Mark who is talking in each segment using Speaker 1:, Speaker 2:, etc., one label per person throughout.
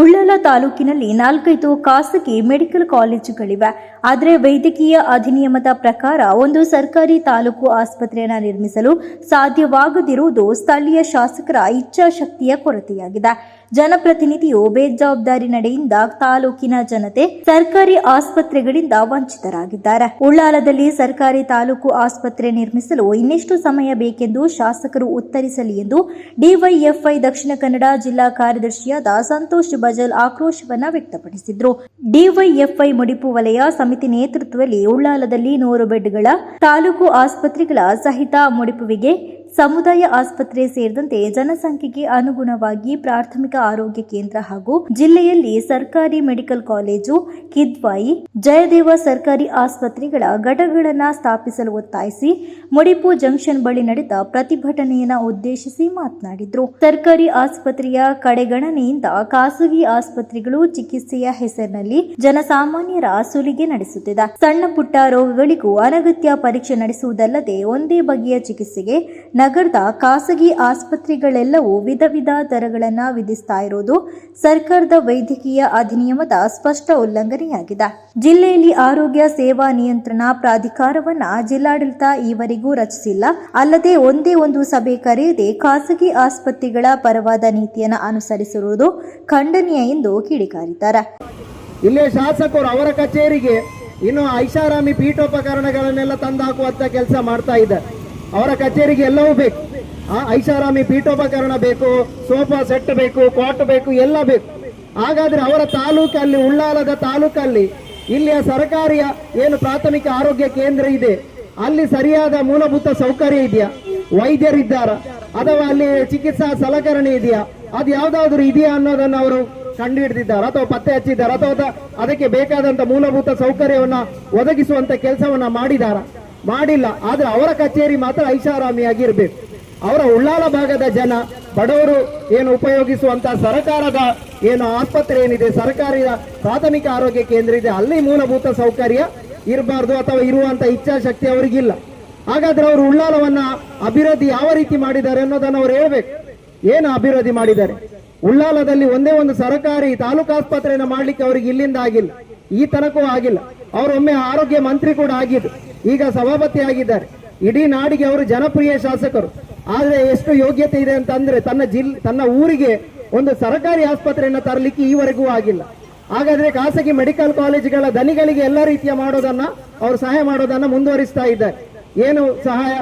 Speaker 1: ಉಳ್ಳಾಲ ತಾಲೂಕಿನಲ್ಲಿ ನಾಲ್ಕೈದು ಖಾಸಗಿ ಮೆಡಿಕಲ್ ಕಾಲೇಜುಗಳಿವೆ. ಆದರೆ ವೈದ್ಯಕೀಯ ಅಧಿನಿಯಮದ ಪ್ರಕಾರ ಒಂದು ಸರ್ಕಾರಿ ತಾಲೂಕು ಆಸ್ಪತ್ರೆಯನ್ನು ನಿರ್ಮಿಸಲು ಸಾಧ್ಯವಾಗದಿರುವುದು ಸ್ಥಳೀಯ ಶಾಸಕರ ಇಚ್ಛಾಶಕ್ತಿಯ ಕೊರತೆಯಾಗಿದೆ. ಜನಪ್ರತಿನಿಧಿಯು ಬೇಜವಾಬ್ದಾರಿ ನಡೆಯಿಂದ ತಾಲೂಕಿನ ಜನತೆ ಸರ್ಕಾರಿ ಆಸ್ಪತ್ರೆಗಳಿಂದ ವಂಚಿತರಾಗಿದ್ದಾರೆ. ಉಳ್ಳಾಲದಲ್ಲಿ ಸರ್ಕಾರಿ ತಾಲೂಕು ಆಸ್ಪತ್ರೆ ನಿರ್ಮಿಸಲು ಇನ್ನೆಷ್ಟು ಸಮಯ ಬೇಕೆಂದು ಶಾಸಕರು ಉತ್ತರಿಸಲಿ ಎಂದು ಡಿವೈಎಫ್ಐ ದಕ್ಷಿಣ ಕನ್ನಡ ಜಿಲ್ಲಾ ಕಾರ್ಯದರ್ಶಿಯಾದ ಸಂತೋಷ್ ಬಜಲ್ ಆಕ್ರೋಶವನ್ನ ವ್ಯಕ್ತಪಡಿಸಿದ್ರು. ಡಿವೈಎಫ್ಐ ಮುಡಿಪು ವಲಯ ಸಮಿತಿ ನೇತೃತ್ವದಲ್ಲಿ ಉಳ್ಳಾಲದಲ್ಲಿ ನೂರು ಬೆಡ್ಗಳ ತಾಲೂಕು ಆಸ್ಪತ್ರೆಗಳ ಸಹಿತ ಮುಡಿಪುವಿಗೆ ಸಮುದಾಯ ಆಸ್ಪತ್ರೆ ಸೇರಿದಂತೆ ಜನಸಂಖ್ಯೆಗೆ ಅನುಗುಣವಾಗಿ ಪ್ರಾಥಮಿಕ ಆರೋಗ್ಯ ಕೇಂದ್ರ ಹಾಗೂ ಜಿಲ್ಲೆಯಲ್ಲಿ ಸರ್ಕಾರಿ ಮೆಡಿಕಲ್ ಕಾಲೇಜು, ಕಿದ್ವಾಯಿ, ಜಯದೇವ ಸರ್ಕಾರಿ ಆಸ್ಪತ್ರೆಗಳ ಘಟಕಗಳನ್ನು ಸ್ಥಾಪಿಸಲು ಒತ್ತಾಯಿಸಿ ಮುಡಿಪು ಜಂಕ್ಷನ್ ಬಳಿ ನಡೆದ ಪ್ರತಿಭಟನೆಯನ್ನು ಉದ್ದೇಶಿಸಿ ಮಾತನಾಡಿದರು. ಸರ್ಕಾರಿ ಆಸ್ಪತ್ರೆಯ ಕಡೆಗಣನೆಯಿಂದ ಖಾಸಗಿ ಆಸ್ಪತ್ರೆಗಳು ಚಿಕಿತ್ಸೆಯ ಹೆಸರಿನಲ್ಲಿ ಜನಸಾಮಾನ್ಯರ ಸುಲಿಗೆ ನಡೆಸುತ್ತಿದೆ. ಸಣ್ಣ ಪುಟ್ಟ ರೋಗಗಳಿಗೂ ಅನಗತ್ಯ ಪರೀಕ್ಷೆ ನಡೆಸುವುದಲ್ಲದೆ ಒಂದೇ ಬಗೆಯ ಚಿಕಿತ್ಸೆಗೆ ನಗರದ ಖಾಸಗಿ ಆಸ್ಪತ್ರೆಗಳೆಲ್ಲವೂ ವಿಧ ವಿಧ ದರಗಳನ್ನು ವಿಧಿಸ್ತಾ ಇರೋದು ಸರ್ಕಾರದ ವೈದ್ಯಕೀಯ ಅಧಿನಿಯಮದ ಸ್ಪಷ್ಟ ಉಲ್ಲಂಘನೆಯಾಗಿದೆ. ಜಿಲ್ಲೆಯಲ್ಲಿ ಆರೋಗ್ಯ ಸೇವಾ ನಿಯಂತ್ರಣ ಪ್ರಾಧಿಕಾರವನ್ನ ಜಿಲ್ಲಾಡಳಿತ ಈವರೆಗೂ ರಚಿಸಿಲ್ಲ. ಅಲ್ಲದೆ ಒಂದೇ ಒಂದು ಸಭೆ ಕರೆಯದೆ ಖಾಸಗಿ ಆಸ್ಪತ್ರೆಗಳ ಪರವಾದ ನೀತಿಯನ್ನು ಅನುಸರಿಸಿರುವುದು ಖಂಡನೀಯ ಎಂದು ಕಿಡಿಕಾರಿದ್ದಾರೆ.
Speaker 2: ಇಲ್ಲೇ ಶಾಸಕರು ಅವರ ಕಚೇರಿಗೆ ಇನ್ನು ಐಷಾರಾಮಿ ಪೀಠೋಪಕರಣಗಳನ್ನೆಲ್ಲ ತಂದು ಹಾಕುವಂತ ಕೆಲಸ ಮಾಡ್ತಾ ಇದ್ದಾರೆ. ಅವರ ಕಚೇರಿಗೆ ಎಲ್ಲವೂ ಬೇಕು. ಆ ಐಷಾರಾಮಿ ಪೀಠೋಪಕರಣ ಬೇಕು, ಸೋಫಾ ಸೆಟ್ ಬೇಕು, ಕ್ವಾಟ್ ಬೇಕು, ಎಲ್ಲ ಬೇಕು. ಹಾಗಾದ್ರೆ ಅವರ ತಾಲೂಕಲ್ಲಿ, ಉಳ್ಳಾಲದ ತಾಲೂಕಲ್ಲಿ ಇಲ್ಲಿಯ ಸರ್ಕಾರಿಯ ಏನು ಪ್ರಾಥಮಿಕ ಆರೋಗ್ಯ ಕೇಂದ್ರ ಇದೆ, ಅಲ್ಲಿ ಸರಿಯಾದ ಮೂಲಭೂತ ಸೌಕರ್ಯ ಇದೆಯಾ? ವೈದ್ಯರಿದ್ದಾರ? ಅಥವಾ ಅಲ್ಲಿ ಚಿಕಿತ್ಸಾ ಸಲಕರಣೆ ಇದೆಯಾ? ಅದು ಯಾವ್ದಾದ್ರು ಇದೆಯಾ ಅನ್ನೋದನ್ನ ಅವರು ಕಂಡು ಹಿಡಿದಿದ್ದಾರೆ ಅಥವಾ ಪತ್ತೆ ಹಚ್ಚಿದ್ದಾರೆ? ಅಥವಾ ಅದಕ್ಕೆ ಬೇಕಾದಂತ ಮೂಲಭೂತ ಸೌಕರ್ಯವನ್ನ ಒದಗಿಸುವಂತ ಕೆಲಸವನ್ನ ಮಾಡಿದಾರ? ಮಾಡಿಲ್ಲ. ಆದ್ರೆ ಅವರ ಕಚೇರಿ ಮಾತ್ರ ಐಷಾರಾಮಿಯಾಗಿರ್ಬೇಕು. ಅವರ ಉಳ್ಳಾಲ ಭಾಗದ ಜನ, ಬಡವರು ಏನು ಉಪಯೋಗಿಸುವಂತ ಸರ್ಕಾರದ ಏನು ಆಸ್ಪತ್ರೆ ಏನಿದೆ, ಸರ್ಕಾರಿ ಪ್ರಾಥಮಿಕ ಆರೋಗ್ಯ ಕೇಂದ್ರ ಇದೆ, ಅಲ್ಲಿ ಮೂಲಭೂತ ಸೌಕರ್ಯ ಇರಬಾರ್ದು ಅಥವಾ ಇರುವಂತ ಇಚ್ಛಾಶಕ್ತಿ ಅವರಿಗಿಲ್ಲ. ಹಾಗಾದ್ರೆ ಅವರು ಉಳ್ಳಾಲವನ್ನ ಅಭಿವೃದ್ಧಿ ಯಾವ ರೀತಿ ಮಾಡಿದ್ದಾರೆ ಅನ್ನೋದನ್ನ ಅವ್ರು ಹೇಳ್ಬೇಕು. ಏನು ಅಭಿವೃದ್ಧಿ ಮಾಡಿದ್ದಾರೆ? ಉಳ್ಳಾಲದಲ್ಲಿ ಒಂದೇ ಒಂದು ಸರ್ಕಾರಿ ತಾಲೂಕು ಆಸ್ಪತ್ರೆಯನ್ನು ಮಾಡ್ಲಿಕ್ಕೆ ಅವರಿಗೆ ಇಲ್ಲಿಂದ ಆಗಿಲ್ಲ. ಈ ತನಕೂ ಆಗಿಲ್ಲ. ಅವರೊಮ್ಮೆ ಆರೋಗ್ಯ ಮಂತ್ರಿ ಕೂಡ ಆಗಿದ್ದು ಈಗ ಸಭಾಪತಿ ಆಗಿದ್ದಾರೆ ಇಡೀ ನಾಡಿಗೆ ಅವರು ಜನಪ್ರಿಯ ಶಾಸಕರು. ಆದರೆ ಎಷ್ಟು ಯೋಗ್ಯತೆ ಇದೆ ಅಂತಂದ್ರೆ ತನ್ನ ಜಿಲ್, ತನ್ನ ಊರಿಗೆ ಒಂದು ಸರ್ಕಾರಿ ಆಸ್ಪತ್ರೆಯನ್ನು ತರಲಿಕ್ಕೆ ಈವರೆಗೂ ಆಗಿಲ್ಲ. ಹಾಗಾದ್ರೆ ಖಾಸಗಿ ಮೆಡಿಕಲ್ ಕಾಲೇಜುಗಳ ದನಿಗಳಿಗೆ ಎಲ್ಲ ರೀತಿಯ ಮಾಡೋದನ್ನ ಅವರು ಸಹಾಯ ಮಾಡೋದನ್ನ ಮುಂದುವರಿಸ್ತಾ ಇದ್ದಾರೆ. ಏನು ಸಹಾಯ?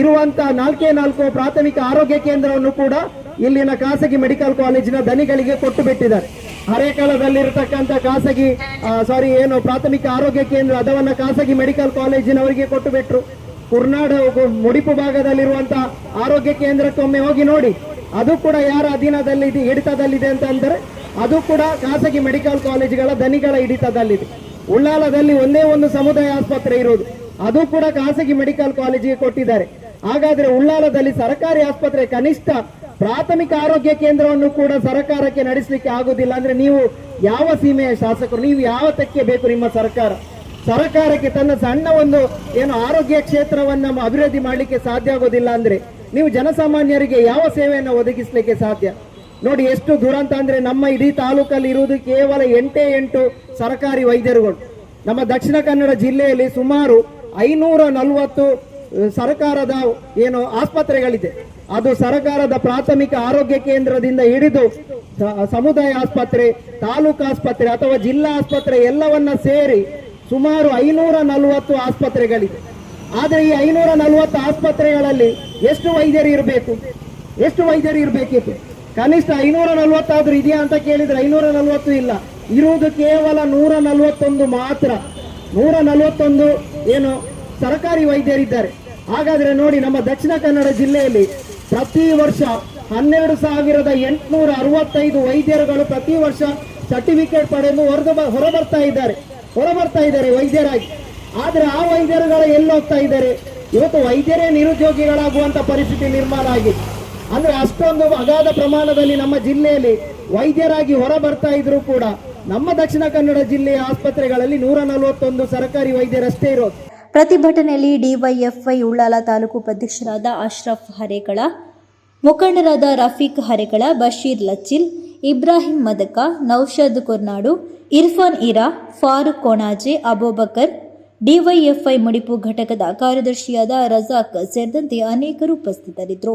Speaker 2: ಇರುವಂತ ನಾಲ್ಕೇ ನಾಲ್ಕು ಪ್ರಾಥಮಿಕ ಆರೋಗ್ಯ ಕೇಂದ್ರವನ್ನು ಕೂಡ ಇಲ್ಲಿನ ಖಾಸಗಿ ಮೆಡಿಕಲ್ ಕಾಲೇಜಿನ ದನಿಗಳಿಗೆ ಕೊಟ್ಟು ಬಿಟ್ಟಿದ್ದಾರೆ. ಹರೇಕಳದಲ್ಲಿರತಕ್ಕಂತ ಖಾಸಗಿ ಸಾರಿ ಏನು ಪ್ರಾಥಮಿಕ ಆರೋಗ್ಯ ಕೇಂದ್ರ, ಅದವನ್ನ ಖಾಸಗಿ ಮೆಡಿಕಲ್ ಕಾಲೇಜಿನವರಿಗೆ ಕೊಟ್ಟು ಬಿಟ್ರು. ಕುರ್ನಾಡು ಮುಡಿಪು ಭಾಗದಲ್ಲಿರುವಂತ ಆರೋಗ್ಯ ಕೇಂದ್ರಕ್ಕೊಮ್ಮೆ ಹೋಗಿ ನೋಡಿ, ಅದು ಕೂಡ ಯಾರ ಅಧೀನದಲ್ಲಿ ಹಿಡಿತದಲ್ಲಿದೆ ಅಂತ ಅಂದರೆ, ಅದು ಕೂಡ ಖಾಸಗಿ ಮೆಡಿಕಲ್ ಕಾಲೇಜುಗಳ ದನಿಗಳ ಹಿಡಿತದಲ್ಲಿದೆ. ಉಳ್ಳಾಲದಲ್ಲಿ ಒಂದೇ ಒಂದು ಸಮುದಾಯ ಆಸ್ಪತ್ರೆ ಇರೋದು, ಅದು ಕೂಡ ಖಾಸಗಿ ಮೆಡಿಕಲ್ ಕಾಲೇಜಿಗೆ ಕೊಟ್ಟಿದ್ದಾರೆ. ಹಾಗಾದ್ರೆ ಉಳ್ಳಾಲದಲ್ಲಿ ಸರ್ಕಾರಿ ಆಸ್ಪತ್ರೆ ಕನಿಷ್ಠ ಪ್ರಾಥಮಿಕ ಆರೋಗ್ಯ ಕೇಂದ್ರವನ್ನು ಕೂಡ ಸರ್ಕಾರಕ್ಕೆ ನಡೆಸಲಿಕ್ಕೆ ಆಗುದಿಲ್ಲ ಅಂದ್ರೆ ನೀವು ಯಾವ ಸೀಮೆಯ ಶಾಸಕರು, ನೀವು ಯಾವ ತಕ್ಕೆ ಬೇಕು ನಿಮ್ಮ ಸರ್ಕಾರ? ಸರ್ಕಾರಕ್ಕೆ ತನ್ನ ಸಣ್ಣ ಒಂದು ಏನು ಆರೋಗ್ಯ ಕ್ಷೇತ್ರವನ್ನ ಅಭಿವೃದ್ಧಿ ಮಾಡಲಿಕ್ಕೆ ಸಾಧ್ಯ ಆಗೋದಿಲ್ಲ ಅಂದ್ರೆ ನೀವು ಜನಸಾಮಾನ್ಯರಿಗೆ ಯಾವ ಸೇವೆಯನ್ನು ಒದಗಿಸಲಿಕ್ಕೆ ಸಾಧ್ಯ? ನೋಡಿ, ಎಷ್ಟು ದುರಂತ ಅಂದ್ರೆ ನಮ್ಮ ಇಡೀ ತಾಲೂಕಲ್ಲಿ ಇರುವುದು ಕೇವಲ ಎಂಟೇ ಎಂಟು ಸರ್ಕಾರಿ ವೈದ್ಯರುಗಳು. ನಮ್ಮ ದಕ್ಷಿಣ ಕನ್ನಡ ಜಿಲ್ಲೆಯಲ್ಲಿ ಸುಮಾರು ಐನೂರ ನಲವತ್ತು ಸರ್ಕಾರದ ಏನು ಆಸ್ಪತ್ರೆಗಳಿದೆ. ಅದು ಸರ್ಕಾರದ ಪ್ರಾಥಮಿಕ ಆರೋಗ್ಯ ಕೇಂದ್ರದಿಂದ ಹಿಡಿದು ಸಮುದಾಯ ಆಸ್ಪತ್ರೆ, ತಾಲೂಕು ಆಸ್ಪತ್ರೆ ಅಥವಾ ಜಿಲ್ಲಾ ಆಸ್ಪತ್ರೆ ಎಲ್ಲವನ್ನ ಸೇರಿ ಸುಮಾರು ಐನೂರ ನಲವತ್ತು ಆಸ್ಪತ್ರೆಗಳಿವೆ. ಆದ್ರೆ ಈ ಐನೂರ ನಲವತ್ತು ಆಸ್ಪತ್ರೆಗಳಲ್ಲಿ ಎಷ್ಟು ವೈದ್ಯರು ಇರಬೇಕು? ಎಷ್ಟು ವೈದ್ಯರು ಇರಬೇಕಿತ್ತು? ಕನಿಷ್ಠ ಐನೂರ ನಲವತ್ತಾದ್ರೂ ಇದೆಯಾ ಅಂತ ಕೇಳಿದ್ರೆ ಐನೂರ ನಲವತ್ತು ಇಲ್ಲ. ಇರುವುದು ಕೇವಲ ನೂರ ನಲವತ್ತೊಂದು ಮಾತ್ರ. ನೂರ ನಲವತ್ತೊಂದು ಏನು ಸರ್ಕಾರಿ ವೈದ್ಯರಿದ್ದಾರೆ. ಹಾಗಾದ್ರೆ ನೋಡಿ ನಮ್ಮ ದಕ್ಷಿಣ ಕನ್ನಡ ಜಿಲ್ಲೆಯಲ್ಲಿ ಪ್ರತಿ ವರ್ಷ ಹನ್ನೆರಡು ಸಾವಿರದ ಎಂಟುನೂರ ಅರವತ್ತೈದು ವೈದ್ಯರುಗಳು ಪ್ರತಿ ವರ್ಷ ಸರ್ಟಿಫಿಕೇಟ್ ಪಡೆದು ಹೊರ ಬರ್ತಾ ಇದ್ದಾರೆ. ಹೊರ ಬರ್ತಾ ಇದ್ದಾರೆ ವೈದ್ಯರಾಗಿ. ಆದರೆ ಆ ವೈದ್ಯರುಗಳು ಎಲ್ಲೋಗ್ತಾ ಇದ್ದಾರೆ. ಇವತ್ತು ವೈದ್ಯರೇ ನಿರುದ್ಯೋಗಿಗಳಾಗುವಂಥ ಪರಿಸ್ಥಿತಿ ನಿರ್ಮಾಣ ಆಗಿದೆ. ಅಂದ್ರೆ ಅಷ್ಟೊಂದು ಅಗಾಧ ಪ್ರಮಾಣದಲ್ಲಿ ನಮ್ಮ ಜಿಲ್ಲೆಯಲ್ಲಿ ವೈದ್ಯರಾಗಿ ಹೊರ ಬರ್ತಾ ಇದ್ರು ಕೂಡ ನಮ್ಮ ದಕ್ಷಿಣ ಕನ್ನಡ ಜಿಲ್ಲೆಯ ಆಸ್ಪತ್ರೆಗಳಲ್ಲಿ ನೂರ ನಲವತ್ತೊಂದು ಸರ್ಕಾರಿ ವೈದ್ಯರಷ್ಟೇ ಇರೋದು.
Speaker 1: ಪ್ರತಿಭಟನೆಯಲ್ಲಿ ಡಿವೈಎಫ್ಐ ಉಳ್ಳಾಲ ತಾಲೂಕು ಉಪಾಧ್ಯಕ್ಷರಾದ ಅಶ್ರಫ್ ಹರೇಕಳ, ಮುಖಂಡರಾದ ರಫೀಕ್ ಹರೇಕಳ, ಬಶೀರ್ ಲಚ್ಚಿಲ್ ಇಬ್ರಾಹಿಂ ಮದಕ ನೌಷಾದ್ ಕೊರ್ನಾಡು, ಇರ್ಫಾನ್ ಇರಾ, ಫಾರೂಕ್ ಕೋಣಾಜೆ, ಅಬೋಬಕರ್, ಡಿವೈಎಫ್ಐ ಮುಡಿಪು ಘಟಕದ ಕಾರ್ಯದರ್ಶಿಯಾದ ರಜಾಕ್ ಸೇರಿದಂತೆ ಅನೇಕರು ಉಪಸ್ಥಿತರಿದ್ದರು.